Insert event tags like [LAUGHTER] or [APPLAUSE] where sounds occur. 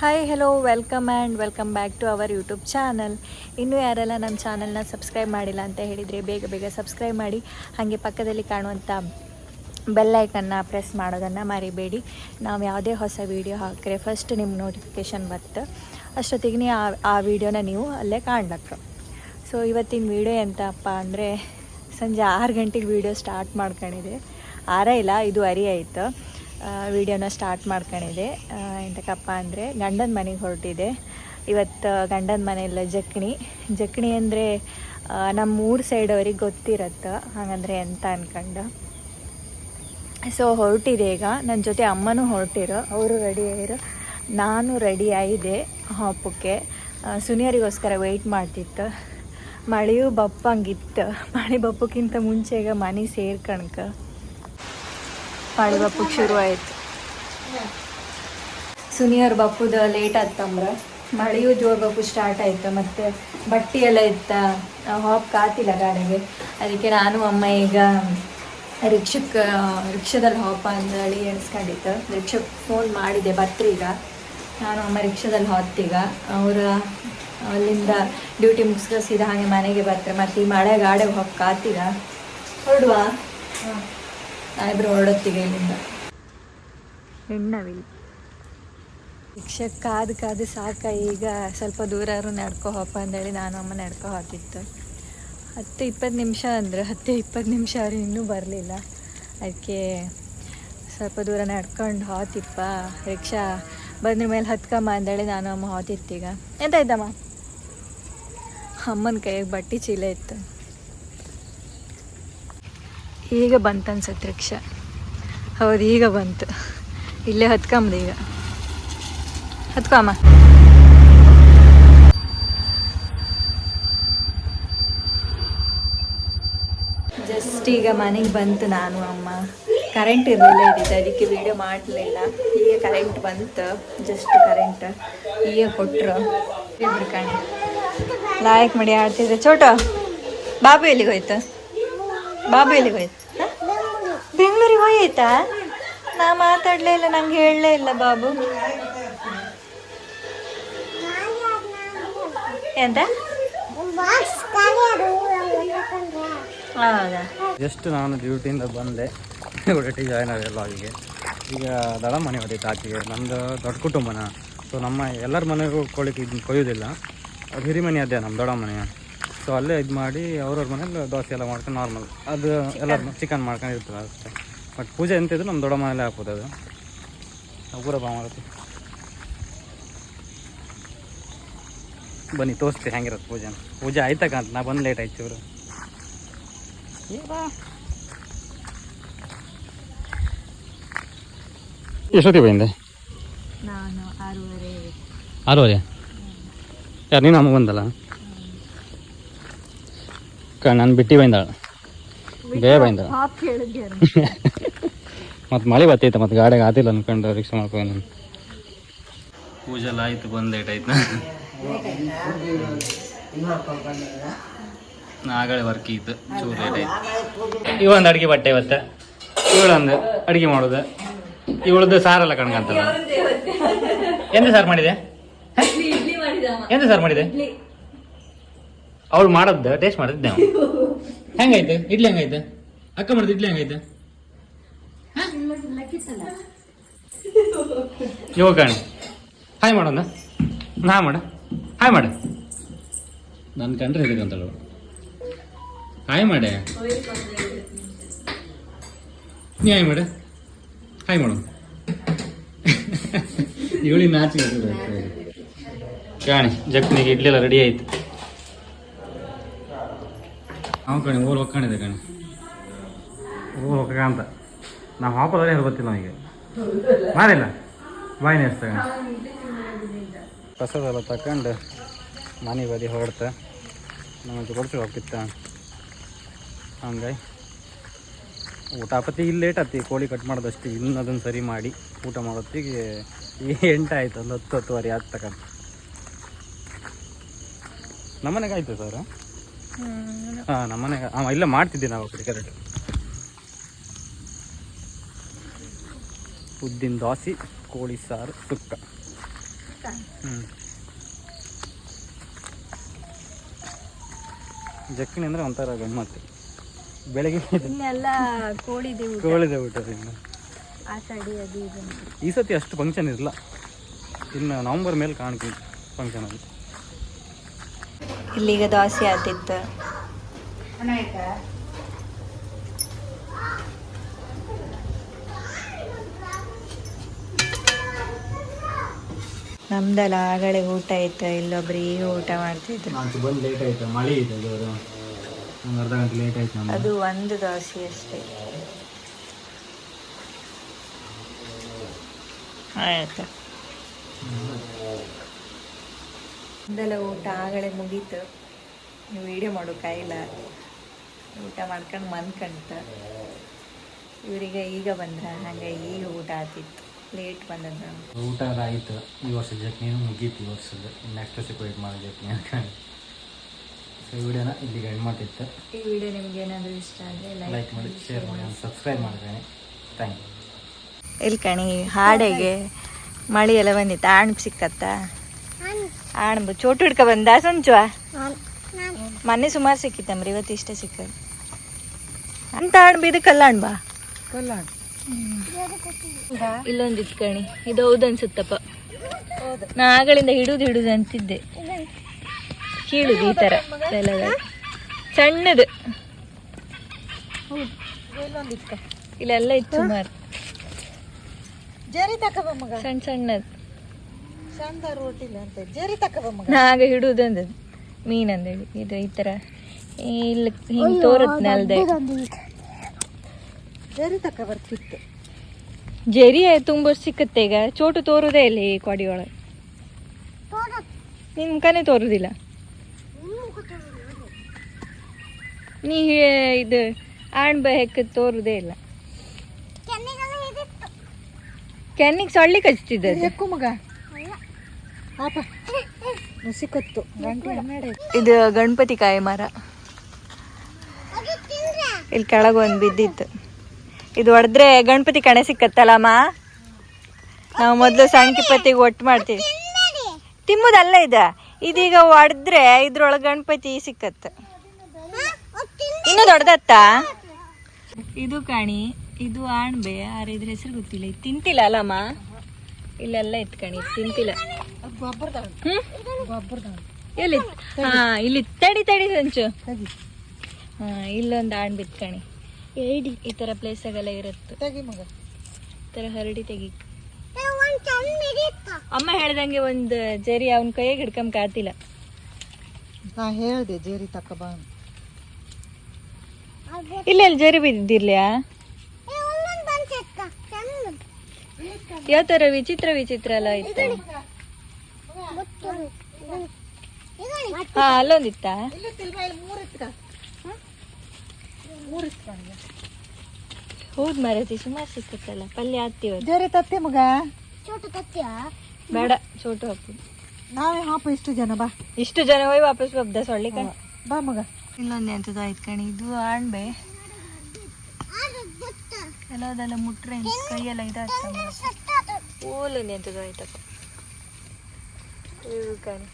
Hi hello welcome and welcome back to our YouTube channel ಇನ್ನೂ ಯಾರೆಲ್ಲ ನಮ್ಮ ಚಾನಲ್ನ ಸಬ್ಸ್ಕ್ರೈಬ್ ಮಾಡಿಲ್ಲ ಅಂತ ಹೇಳಿದರೆ ಬೇಗ ಬೇಗ ಸಬ್ಸ್ಕ್ರೈಬ್ ಮಾಡಿ. ಹಾಗೆ ಪಕ್ಕದಲ್ಲಿ ಕಾಣುವಂಥ ಬೆಲ್ಲೈಕನ್ನು ಪ್ರೆಸ್ ಮಾಡೋದನ್ನು ಮರಿಬೇಡಿ. ನಾವು ಯಾವುದೇ ಹೊಸ ವೀಡಿಯೋ ಹಾಕಿದ್ರೆ ಫಸ್ಟ್ ನಿಮ್ಮ ನೋಟಿಫಿಕೇಷನ್ ಬರುತ್ತೆ. ಅಷ್ಟೊತ್ತಿಗೆ ಆ ಆ ವಿಡಿಯೋನ ನೀವು ಅಲ್ಲೇ ಕಾಣ್ಲಕ್ಕ ಸೊ ಇವತ್ತಿನ ವೀಡಿಯೋ ಎಂತಪ್ಪ ಅಂದರೆ ಸಂಜೆ ಆರು ಗಂಟೆಗೆ ವೀಡಿಯೋ ಸ್ಟಾರ್ಟ್ ಮಾಡ್ಕೊಂಡಿದೆ. ಆರೇ ಇಲ್ಲ, ಇದು ಅರಿ ಆಯಿತು. ವೀಡಿಯೋನ ಸ್ಟಾರ್ಟ್ ಮಾಡ್ಕೊಂಡಿದ್ದೆ ಎಂತಕ್ಕಪ್ಪ ಅಂದರೆ ಗಂಡನ ಮನೆಗೆ ಹೊರಟಿದೆ. ಇವತ್ತು ಗಂಡನ ಮನೆಯಲ್ಲ ಜಕ್ಣಿ. ಜಕ್ಣಿ ಅಂದರೆ ನಮ್ಮ ಊರು ಸೈಡ್ ಅವ್ರಿಗೆ ಗೊತ್ತಿರತ್ತೆ, ಹಾಗಂದ್ರೆ ಎಂತ ಅನ್ಕಂಡು. ಸೊ ಹೊರಟಿದೆ ಈಗ. ನನ್ನ ಜೊತೆ ಅಮ್ಮನೂ ಹೊರಟಿರೋ. ಅವರು ರೆಡಿ ಆಗಿರು. ನಾನು ರೆಡಿ ಆಗಿದೆ ಹಬ್ಬಕ್ಕೆ. ಸುನಿಯರಿಗೋಸ್ಕರ ವೆಯ್ಟ್ ಮಾಡ್ತಿತ್ತು. ಮಳೆಯೂ ಬಪ್ಪಂಗಿತ್ತು ಮಳೆ ಬಪ್ಪಕ್ಕಿಂತ ಮುಂಚೆ ಈಗ ಮನೆ ಸೇರ್ಕಣಕ. ಮಳೆ ಬಾಪುಗೆ ಶುರು ಆಯ್ತು. ಸುನಿಯರ್ ಬಾಪುದ ಲೇಟ್ ಆತಂಬ್ರ ಮಳೆಯೂ ಜೋರ್ ಬಾಪು ಸ್ಟಾರ್ಟ್ ಆಯ್ತು. ಮತ್ತೆ ಬಟ್ಟಿ ಎಲ್ಲ ಇತ್ತ ಹಾಪ್ ಕಾತಿಲ್ಲ ಗಾಡಿಗೆ. ಅದಕ್ಕೆ ನಾನು, ಅಮ್ಮ ಈಗ ರಿಕ್ಷಕ್ಕೆ ರಿಕ್ಷಾದಲ್ಲಿ ಹಾಪ ಅಂದೇಳಿ ಎಣಿಸ್ಕೊಂಡಿತ್ತು ರಿಕ್ಷಕ್ಕೆ ಫೋನ್ ಮಾಡಿದೆ ಈಗ. ನಾನು, ಅಮ್ಮ ರಿಕ್ಷಾದಲ್ಲಿ ಹೊತ್ತೀಗ ಅವರ ಅಲ್ಲಿಂದ ಡ್ಯೂಟಿ ಮುಗಿಸ್ಕೊ ಸೀದಾ ಹಾಗೆ ಮನೆಗೆ ಬರ್ತಾರೆ. ಮತ್ತು ಈ ಮಳೆ ಗಾಡಿಗೆ ಹೋಗಿ ಕಾತೀಗ ಹೊರಡುವ ನಾವಿಬ್ರು ಹೊರಡತ್ತಿಗೆ ಇಲ್ಲಿಂದ. ಹೆಣ್ಣವಿಲ್ಲ ರಿಕ್ಷಾ ಕಾದು ಕಾದು ಸಾಕ ಈಗ ಸ್ವಲ್ಪ ದೂರಾದ್ರು ನಡ್ಕೋ ಹೋಪ ಅಂದೇಳಿ ನಾನು ಅಮ್ಮ ನಡ್ಕೋ ಹಾಕಿತ್ತು ಹತ್ತು ಇಪ್ಪತ್ತು ನಿಮಿಷ ಅಂದ್ರೆ ಹತ್ತು ಇಪ್ಪತ್ತು ನಿಮಿಷ ಅವ್ರು ಇನ್ನೂ ಬರಲಿಲ್ಲ. ಅದಕ್ಕೆ ಸ್ವಲ್ಪ ದೂರ ನಡ್ಕೊಂಡು ಹೋತಿಪ್ಪ ರಿಕ್ಷಾ ಬಂದ್ರ ಮೇಲೆ ಹತ್ಕಮ್ಮ ಅಂದೇಳಿ ನಾನು ಅಮ್ಮ ಹೋತಿತ್ತೀಗ. ಎಂತ ಆಯ್ತಮ್ಮ? ಅಮ್ಮನ ಕೈಯಾಗ ಬಟ್ಟೆ ಚೀಲ ಇತ್ತು. ಈಗ ಬಂತು ಅನ್ಸತ್ತೆ ರಿಕ್ಷಾ. ಹೌದು, ಈಗ ಬಂತು. ಇಲ್ಲೇ ಹತ್ಕೊಂಬದು ಈಗ. ಹತ್ಕೊಮ್ಮ ಜಸ್ಟ್ ಈಗ ಮನೆಗೆ ಬಂತು ನಾನು, ಅಮ್ಮ. ಕರೆಂಟ್ ಇರಲಿಲ್ಲ ಇದ್ದಿದ್ದು, ಅದಕ್ಕೆ ವಿಡಿಯೋ ಮಾಡಲಿಲ್ಲ. ಈಗ ಕರೆಂಟ್ ಬಂತು ಜಸ್ಟ್ ಕರೆಂಟ್ ಈಗ ಕೊಟ್ಟರು ಕಣ್ಣು ಲಾಯಕ್ ಮಾಡಿ ಆಡ್ತಿದ್ರೆ. ಚೋಟ, ಬಾಬು ಎಲ್ಲಿಗೆ ಹೋಯ್ತು ಬಾಬು ಎಲ್ಲಿಗೆ ಹೋಯ್ತು? ಬೆಂಗಳೂರಿಗೆ ಹೋಯ್ತಾ? ನಾ ಮಾತಾಡಲೇ ಇಲ್ಲ, ನಂಗೆ ಹೇಳಲೇ ಇಲ್ಲ ಬಾಬು. ಎಂತ? ಹೌದಾ? ಜಸ್ಟ್ ನಾನು ಡ್ಯೂಟಿಯಿಂದ ಬಂದೆ. ಒಟ್ಟಿಗೆ ಜಾಯ್ನ್ ಆಗಿಲ್ಲ ಲಾಗಿಗೆ ಈಗ ದಡ ಮನೆ ಹೊಡಿತು ಆಚೆಗೆ ನಮ್ಮದು ದೊಡ್ಡ ಕುಟುಂಬನ. ಸೊ ನಮ್ಮ ಎಲ್ಲರ ಮನೆಗೂ ಕೊಳಿಕೆ ಕೊಯ್ಯೋದಿಲ್ಲ. ಅದು ಹಿರಿ ಮನೆ ಅದೇ ನಮ್ಮ ದೊಡ್ಡ ಮನೆ ಸೊ ಅಲ್ಲೇ ಇದು ಮಾಡಿ ಅವ್ರವ್ರ ಮನೇಲಿ ದೋಸೆ ಎಲ್ಲ ಮಾಡ್ಕೊಂಡು ನಾರ್ಮಲ್ ಅದು ಎಲ್ಲ ಚಿಕನ್ ಮಾಡ್ಕೊಂಡು ಇರ್ತದೆ ಅಷ್ಟೇ. ಬಟ್ ಪೂಜೆ ಎಂತಿದ್ರು ನಮ್ಮ ದೊಡ್ಡ ಮನೇಲೆ ಹಾಕ್ಬೋದು ಅದು. ನಾವು ಪೂರ ಬಾ ಮಾಡುತ್ತೆ ಬನ್ನಿ ತೋರಿಸ್ತೀವಿ ಹೆಂಗಿರತ್ತೆ ಪೂಜೆ ಪೂಜೆ ಆಯ್ತಕ್ಕಂತ ನಾ ಬಂದು ಲೇಟ್ ಆಯ್ತು ಇವರು. ಎಷ್ಟೊತ್ತಿಗೆ ಬಂದೆ? ಆರೂವರೆ? ಯಾರು ನೀನು ಅಮ್ಮ ಬಂದಲ್ಲ? ಕ ನಾನು ಬಿಟ್ಟು ಬೈಂದಾಳೆ. ಬೇ ಬಂದಾಳ. [LAUGHS] ಮತ್ತು ಮಳೆ ಬರ್ತೈತೆ ಮತ್ತು ಗಾಡಿಗೆ ಆತಿಲ್ಲ ಅನ್ಕೊಂಡು ರಿಕ್ಷಾ ನಾನು ಪೂಜೆ ಎಲ್ಲ ಆಯ್ತು ಬಂದು ಲೇಟ್ ಆಯ್ತು. ನಾಗಳೆ ವರ್ಕ್ ಇತ್ತು ಚೂರು ಲೇಟ್ ಆಯ್ತು. ಇವೊಂದು ಅಡುಗೆ ಬಟ್ಟೆ ಇವತ್ತು? ಇವಳೊಂದು ಅಡುಗೆ ಮಾಡೋದು. ಇವಳದ್ದು ಸಾರಲ್ಲ ಕಣ್ಕಂತಲ್ಲ ಎಂತ ಸಾರ್ ಮಾಡಿದೆ? ಎಂತ ಸಾರು ಮಾಡಿದೆ? ಅವಳು ಮಾಡದ್ದು ಟೇಸ್ಟ್ ಮಾಡಿದ್ದೆ ನಾವು. [LAUGHS] ಹೆಂಗಾಯ್ತು? ಇಡ್ಲಿ ಹೆಂಗಾಯ್ತು? ಅಕ್ಕ ಮಾಡಿದ ಇಡ್ಲಿ ಹೆಂಗಾಯ್ತು? ಯೋಗ ಕಾಣಿ. ಹಾಯ್ ಮಾಡೋಣ. ನಾ ಮಾಡ. ಹಾಯ್ ಮಾಡ. ನನ್ನ ಕಂಡ್ರೆ ಇದಕ್ಕಂತಳು ಹಾಯ್ ಮಾಡೆ. ನೀ ಹಾಯ್ ಮಾಡ. ಹಾಯ್ ಮಾಡು [LAUGHS] ಇವಳಿ ಮ್ಯಾಚ್. ಕಾಣಿ ಜಕ್ನಿಗೆ ಇಡ್ಲಿ ಎಲ್ಲ ರೆಡಿ ಆಯ್ತು. ನಾವು ಕಣಿ ಓಲ್ ಹೋಗ್ಕೊಂಡಿದ್ದೆ ಕಣಿ. ಓಲ್ ಒಕ್ಕ ಅಂತ ನಾವು ಹಾಕೋದ್ರೆ ಗೊತ್ತಿಲ್ಲ ನಮಗೆ. ಮಾಡಿಲ್ಲ ಬಾಯಿ ನೆಸ್ತ ಕಸದೆಲ್ಲ ತಕೊಂಡು ಮನೆ ಬದಿ ಹೊಡ್ತ ನಮಗೆ ಕೊಡ್ಸಿ ಹೋಗಿತ್ತ ಹಂಗಾಗಿ ಊಟಾಪತಿ ಇಲ್ಲಿ ಲೇಟ್ ಆತಿ ಕೋಳಿ ಕಟ್ ಮಾಡೋದಷ್ಟು, ಇನ್ನು ಅದನ್ನು ಸರಿ ಮಾಡಿ ಊಟ ಮಾಡೋತ್ತಿಗೆ ಎಂಟಾಯ್ತು, ಒಂದು ಹತ್ತು ಹತ್ತುವರೆ ಆಯ್ತು ತಗೊಂಡು ನಮ್ಮನೆಗೆ ಆಯಿತು ಸರ್? ಹಾಂ ನಮ್ಮನೆಗೆ ಹಾಂ ಇಲ್ಲ ಮಾಡ್ತಿದ್ದೆ ನಾವು ಕ್ರಿಕೆಟ್. ಉದ್ದಿನ ದೋಸೆ ಕೋಳಿ ಸಾರು ಸುಕ್ಕ. ಹ್ಞೂ ಜಕ್ಕಿನಿ ಅಂದರೆ ಒಂಥರ ಗಮ್ಮತ್ತು. ಬೆಳಗ್ಗೆ ಕೋಳಿದೆ ಕೋಳಿದೆ ಊಟ. ಈ ಸತಿ ಅಷ್ಟು ಫಂಕ್ಷನ್ ಇರಲ್ಲ ಇನ್ನು ನವಂಬರ್ ಮೇಲೆ ಕಾಣ್ತೀನಿ ಫಂಕ್ಷನ್ ಅದು ಇಲ್ಲೀಗ ದೋಸೆ ಆತಿತ್ತು ನಮ್ದಲ್ಲ ಆಗಳೆ ಊಟ ಆಯ್ತು ಇಲ್ಲೊಬ್ರು ಈಗ ಊಟ ಮಾಡ್ತಿದ್ರು. ಬಂದು ಲೇಟ್ ಆಯ್ತು ಮಳೆ ಇದೆ ಅರ್ಧ ಗಂಟೆ ಲೇಟ್ ಆಯ್ತು ಅದು ಒಂದು ದೋಸೆ ಅಷ್ಟೇ. ಆಯ್ತು. ನಮ್ದೆಲ್ಲ ಊಟ ಆಗಲೇ ಮುಗೀತು. ನೀವು ವಿಡಿಯೋ ಮಾಡೋಕ್ಕಾಗಿಲ್ಲ ಊಟ ಮಾಡ್ಕೊಂಡು ಮನ್ಕಂತ. ಇವರಿಗೆ ಈಗ ಬಂದ್ರ ಹಂಗೆ ಈಗ ಊಟ ಆತಿತ್ತು ಲೇಟ್ ಬಂದದ್ದು ನಾವು ಊಟ ಆಯ್ತು. ಈ ವರ್ಷ ಜಟ್ನಿನೂ ಮುಗೀತು ಈ ವರ್ಷದ ನೆಕ್ಸ್ಟ್ ವರ್ಷಕ್ಕೆ ವೇಟ್ ಮಾಡೋ ಜಟ್ನಿ ಅನ್ಕೊಂಡು ಸೊ ಈ ವಿಡಿಯೋನ ಇಲ್ಲಿಗೆ ಎಂಡ್ ಮಾಡ್ತಿತ್ತು. ಈ ವಿಡಿಯೋ ನಿಮ್ಗೆ ಏನಾದರೂ ಇಷ್ಟ ಆದರೆ ಲೈಕ್ ಮಾಡಿ ಶೇರ್ ಮಾಡಿ ಸಬ್ಸ್ಕ್ರೈಬ್ ಮಾಡ್ತೇನೆ ಥ್ಯಾಂಕ್ ಯು ಇಲ್ಲಿ ಕಣಿ ಹಾಡೆಗೆ ಮಳಿ ಎಲ್ಲ ಬಂದಿತ್ತು? ಆಣ್ ಸಿಕ್ಕತ್ತ ಆಣ್ಬು ಚೋಟು ಹಿಡ್ಕ ಬಂದ ಸಂಚುವ ಮೊನ್ನೆ ಸುಮಾರು ಸಿಕ್ಕಿತ್ತಂಬ್ರಿ ಇವತ್ತು ಇಷ್ಟೇ ಸಿಕ್ಕ ಅಂತ ಆಣ್ಬು ಇದು ಕಲ್ಲಾಣ್ ಇಲ್ಲೊಂದು ಇಟ್ಕಣಿ ಇದು ಹೌದು ಅನ್ಸುತ್ತಪ್ಪ. ನಾ ಆಗಳಿಂದ ಹಿಡುದು ಹಿಡುದು ಅಂತಿದ್ದೆ. ಕೀಳುದು ಈ ತರ ಬೆಲ್ಲದ ಸಣ್ಣದು. ಇಲ್ಲೆಲ್ಲ ಇತ್ತು ಸುಮಾರು. ಜರಿ ತಕಬ ಮಗ. ಸಣ್ಣ ಸಣ್ಣದು. ಸಣ್ಣ ರೋಟಿಲ್ಲ ಅಂತ ಜರಿ ನಾಗ ಹಿಡುದು ಅಂದದ್ದು ಮೀನ್ ಅಂದೇಳಿ. ಇದು ಈ ತರ. ಇಲ್ಲಿ ಹಿಂಗ್ ತೋರತ್ ನೆಲ್ದೆ. ಜರಿ ತಕ ಬರ್ತಿತ್ತು. ಜರಿ ತುಂಬ ಸಿಕ್ಕತ್ತೆ ಈಗ. ಚೋಟು ತೋರುದೇ ಇಲ್ಲ ಈ ಕೊಡಿ ಒಳಗೆ. ನಿಮ್ ಕನೆ ತೋರುದಿಲ್ಲ. ನೀ ಇದು ಆಣ್ ಹೆಕ್ಕ ತೋರುದೇ ಇಲ್ಲ. ಕೆನ್ನಿಗೆ ಸೊಳ್ಳಿ ಕಚ್ತಿದ್ದೆ ಮಗ. ಇದು ಗಣಪತಿ ಕಾಯಿ ಮರ. ಇಲ್ಲಿ ಕೆಳಗೆ ಒಂದು ಬಿದ್ದಿತ್ತು. ಇದು ಹೊಡೆದ್ರೆ ಗಣಪತಿ ಕಣೆ ಸಿಕ್ಕತ್ತಲ್ಲಮ್ಮ? ನಾವು ಮೊದಲು ಸಂಕಿಪತಿಗೆ ಒಟ್ಟು ಮಾಡ್ತೀವಿ. ತಿಮ್ಮದಲ್ಲ ಇದು. ಇದೀಗ ಹೊಡೆದ್ರೆ ಇದ್ರೊಳಗೆ ಗಣಪತಿ ಸಿಕ್ಕತ್ತ. ಇನ್ನು ದೊಡ್ಡದತ್ತ? ಇದು ಕಾಣಿ ಇದು ಆಣ್ಬೆ ಆದ್ರೆ ಇದ್ರ ಹೆಸರು ಗೊತ್ತಿಲ್ಲ. ಇದು ತಿಂತಿಲ್ಲ ಅಲ್ಲಮ್ಮ? ಇಲ್ಲೆಲ್ಲ ಇತ್ಕಣಿ ಕಣಿ ತಿಂತಿಲ್ಲ ಎಲ್ಲಿ? ಹಾ ಇಲ್ಲಿ ತಡಿ ತಡಿ ಸಂಚು. ಹಾ ಇಲ್ಲೊಂದು ಆಣ್ ಬಿತ್ಕಣಿ ಈ ತರ ಪ್ಲೇಸಾಗೆಲ್ಲ ಇರುತ್ತೆ. ತೆಗಿ ಮಗ. ಈ ತರ ಹರಡಿ ತೆಗಿ. ಅಮ್ಮ ಹೇಳ್ದಂಗೆ ಒಂದು ಜರಿ ಅವನ ಕೈಯಾಗ ಹಿಡ್ಕೊಂಡ್ ಕಾತಿಲ್ಲ ನಾ ಹೇಳ್ದೆ ಜೇರಿ ತಕ್ಕ ಬಾ ಇಲ್ಲ ಜೇರಿ ಜರಿ ಬಿದ್ದಿರ್ಲಿಯಾ? ಯಾವ ತರ ವಿಚಿತ್ರ ವಿಚಿತ್ರ ಎಲ್ಲ ಇತ್ತು? ಹಾ ಅಲ್ಲೊಂದಿತ್ತಾ? ಹೌದ್ ಮರತಿ ಸುಮಾರು ಸಿಕ್ಕತ್ತಲ್ಲ ಪಲ್ಯ ಹಾಕ್ತಿವ ಜರಿ ತತ್ತೆ ಮಗ? ಬೇಡ ಚೋಟು ಹಾಕು ನಾವೇ ಹಾಪು ಇಷ್ಟು ಜನ ಬಾ. ಇಷ್ಟು ಜನ ಹೋಗಿ ವಾಪಸ್ ಬಬ್ದ ಸೊಳ್ಳೆ ಕಣ್. ಬಾ ಮಗ. ಇಲ್ಲೊಂದು ಎಂತದ್ದು ಆಯ್ತು ಕಣಿ ಇದು ಆಣ್ಬೆ. ಎಲ್ಲದೆಲ್ಲ ಮುಟ್ರೆ ಕೈಯೆಲ್ಲ ಇದಾಗ್ತದೆ. ಓಲೊಂದು ಎಂತದ್ದು ಆಯ್ತಪ್ಪ ಇದು ಕಣಿ